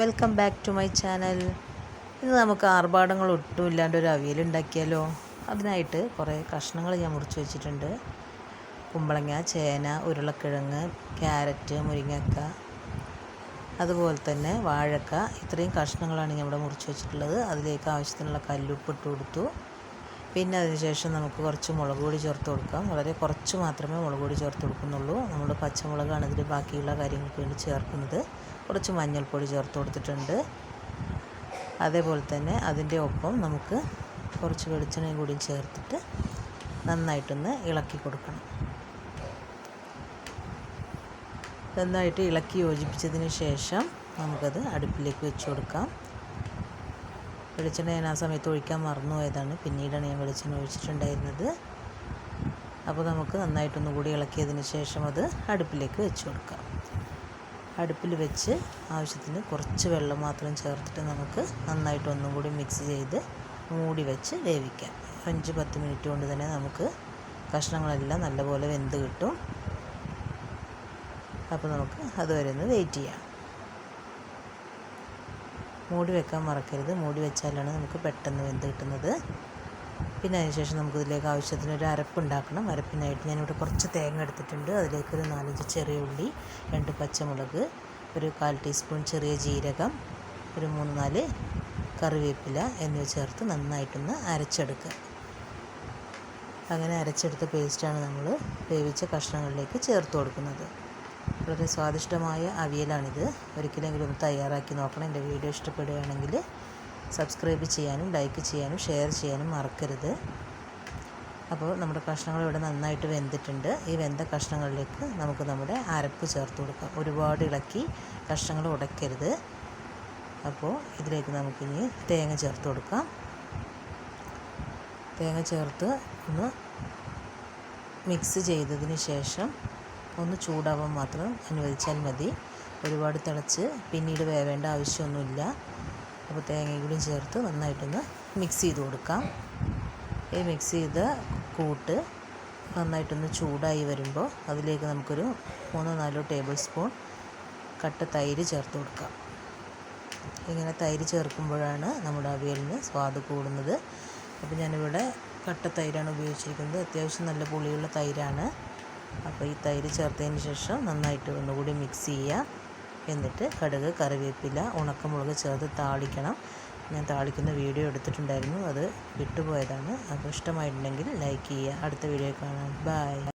Welcome back to my channel ഇന്ന് നമുക്ക് ആർഭാടങ്ങൾ ഒട്ടും ഇല്ലാണ്ട് ഒരു അവിയൽ ഉണ്ടാക്കിയാലോ? അതിനായിട്ട് കുറേ കഷ്ണങ്ങൾ ഞാൻ മുറിച്ച് വെച്ചിട്ടുണ്ട്. കുമ്പളങ്ങ ചേന ഉരുളക്കിഴങ്ങ് ക്യാരറ്റ് മുരിങ്ങക്ക അതുപോലെ തന്നെ വാഴക്ക. ഇത്രയും കഷ്ണങ്ങളാണ് ഞാൻ ഇവിടെ മുറിച്ച് വെച്ചിട്ടുള്ളത്. അതിലേക്ക് ആവശ്യത്തിനുള്ള കല്ലുപ്പ് ഇട്ട് കൊടുത്തു. പിന്നെ അതിനുശേഷം നമുക്ക് കുറച്ച് മുളക് പൊടി ചേർത്ത് കൊടുക്കാം. വളരെ കുറച്ച് മാത്രമേ മുളക് പൊടി ചേർത്ത് കൊടുക്കുന്നുള്ളൂ. നമ്മൾ പച്ചമുളകാണ് ഇതിൽ ബാക്കിയുള്ള കാര്യങ്ങൾക്ക് വേണ്ടി ചേർക്കുന്നത്. കുറച്ച് മഞ്ഞൾപ്പൊടി ചേർത്ത് കൊടുത്തിട്ടുണ്ട്. അതേപോലെ തന്നെ അതിന്റെ ഒപ്പം നമുക്ക് കുറച്ച് വെളിച്ചെണ്ണയും കൂടി ചേർത്തിട്ട് നന്നായിട്ടൊന്ന് ഇളക്കി കൊടുക്കണം. നന്നായിട്ട് ഇളക്കി യോജിപ്പിച്ചതിന് ശേഷം നമുക്കത് അടുപ്പിലേക്ക് വെച്ച് കൊടുക്കാം. വെളിച്ചെണ്ണ ഞാൻ ആ സമയത്ത് ഒഴിക്കാൻ മറന്നുപോയതാണ് പിന്നീടാണ് ഞാൻ വെളിച്ചെണ്ണ ഒഴിച്ചിട്ടുണ്ടായിരുന്നത്. അപ്പോൾ നമുക്ക് നന്നായിട്ടൊന്നു കൂടി ഇളക്കിയതിന് ശേഷം അത് അടുപ്പിലേക്ക് വെച്ച് കൊടുക്കാം. അടുപ്പിൽ വെച്ച് ആവശ്യത്തിന് കുറച്ച് വെള്ളം മാത്രം ചേർത്തിട്ട് നമുക്ക് നന്നായിട്ട് ഒന്നും കൂടി മിക്സ് ചെയ്ത് മൂടി വെച്ച് വേവിക്കാം. അഞ്ച് പത്ത് മിനിറ്റ് കൊണ്ട് തന്നെ നമുക്ക് കഷ്ണങ്ങളെല്ലാം നല്ലപോലെ വെന്ത് കിട്ടും. അപ്പോൾ നമുക്ക് അതുവരെ ഒന്ന് വെയിറ്റ് ചെയ്യാം. മൂടി വെക്കാൻ മറക്കരുത്. മൂടി വെച്ചാലാണ് നമുക്ക് പെട്ടെന്ന് വെന്ത് കിട്ടുന്നത്. പിന്നെ അതിനുശേഷം നമുക്കിതിലേക്ക് ആവശ്യത്തിന് ഒരു അരപ്പുണ്ടാക്കണം അരപ്പിനായിട്ട് ഞാനിവിടെ കുറച്ച് തേങ്ങ എടുത്തിട്ടുണ്ട്. അതിലേക്ക് ഒരു നാലഞ്ച് ചെറിയ ഉള്ളി രണ്ട് പച്ചമുളക് ഒരു കാൽ ടീസ്പൂൺ ചെറിയ ജീരകം ഒരു മൂന്ന് നാല് കറിവേപ്പില എന്നിവ ചേർത്ത് നന്നായിട്ടൊന്ന് അരച്ചെടുക്കുക. അങ്ങനെ അരച്ചെടുത്ത പേസ്റ്റാണ് നമ്മൾ വേവിച്ച കഷ്ണങ്ങളിലേക്ക് ചേർത്ത് കൊടുക്കുന്നത്. വളരെ സ്വാദിഷ്ടമായ അവിയലാണിത്. ഒരിക്കലെങ്കിലും ഒന്ന് തയ്യാറാക്കി നോക്കണം. എന്റെ വീഡിയോ ഇഷ്ടപ്പെടുകയാണെങ്കിൽ സബ്സ്ക്രൈബ് ചെയ്യാനും ലൈക്ക് ചെയ്യാനും ഷെയർ ചെയ്യാനും മറക്കരുത്. അപ്പോൾ നമ്മുടെ കഷ്ണങ്ങൾ ഇവിടെ നന്നായിട്ട് വെന്തിട്ടുണ്ട്. ഈ വെന്ത കഷ്ണങ്ങളിലേക്ക് നമുക്ക് നമ്മുടെ അരപ്പ് ചേർത്ത് കൊടുക്കാം. ഒരുപാട് ഇളക്കി കഷ്ണങ്ങൾ ഉടയ്ക്കരുത്. അപ്പോൾ ഇതിലേക്ക് നമുക്കിനി തേങ്ങ ചേർത്ത് കൊടുക്കാം. തേങ്ങ ചേർത്ത് ഒന്ന് മിക്സ് ചെയ്തതിന് ശേഷം ഒന്ന് ചൂടാവാൻ മാത്രം അനുവദിച്ചാൽ മതി. ഒരുപാട് തിളച്ച് പിന്നീട് വേവേണ്ട ആവശ്യമൊന്നുമില്ല. അപ്പോൾ തേങ്ങയും കൂടി ചേർത്ത് നന്നായിട്ടൊന്ന് മിക്സ് ചെയ്ത് കൊടുക്കാം. ഈ മിക്സ് ചെയ്ത കൂട്ട് നന്നായിട്ടൊന്ന് ചൂടായി വരുമ്പോൾ അതിലേക്ക് നമുക്കൊരു മൂന്നോ നാലോ ടേബിൾ സ്പൂൺ കട്ട തൈര് ചേർത്ത് കൊടുക്കാം. ഇങ്ങനെ തൈര് ചേർക്കുമ്പോഴാണ് നമ്മുടെ അവിയലിന് സ്വാദ് കൂടുന്നത്. അപ്പോൾ ഞാനിവിടെ കട്ട തൈരാണ് ഉപയോഗിച്ചിരിക്കുന്നത്. അത്യാവശ്യം നല്ല പുളിയുള്ള തൈരാണ്. അപ്പോൾ ഈ തൈര് ചേർത്തതിന് ശേഷം നന്നായിട്ട് ഒന്നുകൂടി മിക്സ് ചെയ്യുക. എന്നിട്ട് കടുക് കറിവേപ്പില ഉണക്കമുളക് ചേർത്ത് താളിക്കണം. ഞാൻ താളിക്കുന്ന വീഡിയോ എടുത്തിട്ടുണ്ടായിരുന്നു. അത് വിട്ടുപോയതാണ്. അപ്പോൾ ഇഷ്ടമായിട്ടുണ്ടെങ്കിൽ ലൈക്ക് ചെയ്യുക. അടുത്ത വീഡിയോ കാണാം. ബൈ